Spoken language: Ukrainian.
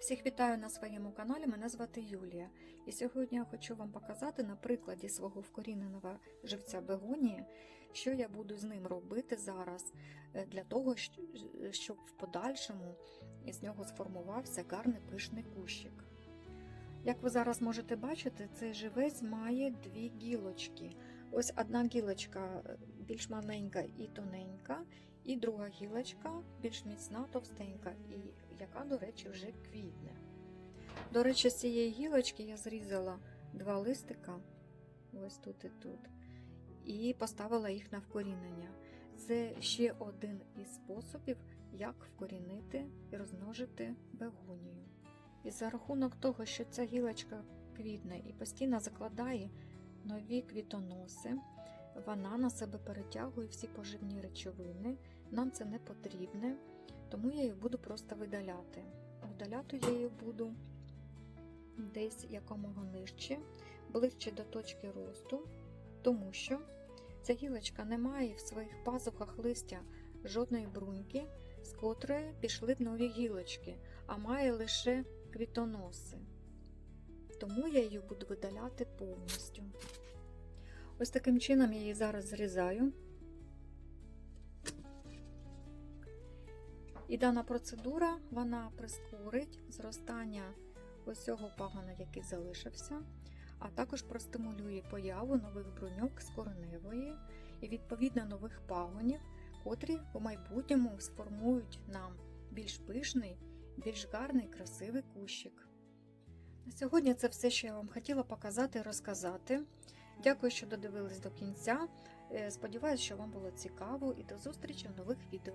Всіх вітаю на своєму каналі. Мене звати Юлія. І сьогодні я хочу вам показати на прикладі свого вкоріненого живця бегонії, що я буду з ним робити зараз е, для того, щоб в подальшому із нього сформувався гарний пишний кущик. Як ви зараз можете бачити, цей живець має дві гілочки. Ось одна гілочка е, більш маленька і тоненька, і друга гілочка більш міцна, товстенька, і яка, до речі, вже квітне. До речі, з цієї гілочки я зрізала два листика, ось тут і тут, і поставила їх на вкорінення. Це ще один із способів, як вкорінити і розмножити бегонію. І за рахунок того, що ця гілочка квітне і постійно закладає нові квітоноси, вона на себе перетягує всі поживні речовини. Нам це не потрібне, тому я її буду просто видаляти. Видаляти я її буду десь якомога нижче, ближче до точки росту, тому що ця гілочка не має в своїх пазухах листя жодної бруньки, з котрої пішли б нові гілочки, а має лише квітоноси. Тому я її буду видаляти повністю. Ось таким чином я її зараз зрізаю. І дана процедура вона прискорить зростання ось цього пагона, який залишився, а також простимулює появу нових бруньок з кореневої і відповідно нових пагонів, котрі у майбутньому сформують нам більш пишний, більш гарний, красивий кущик. На сьогодні це все, що я вам хотіла показати і розказати. Дякую, що додивились до кінця. Е, Сподіваюсь, що вам було цікаво і до зустрічі в нових відео.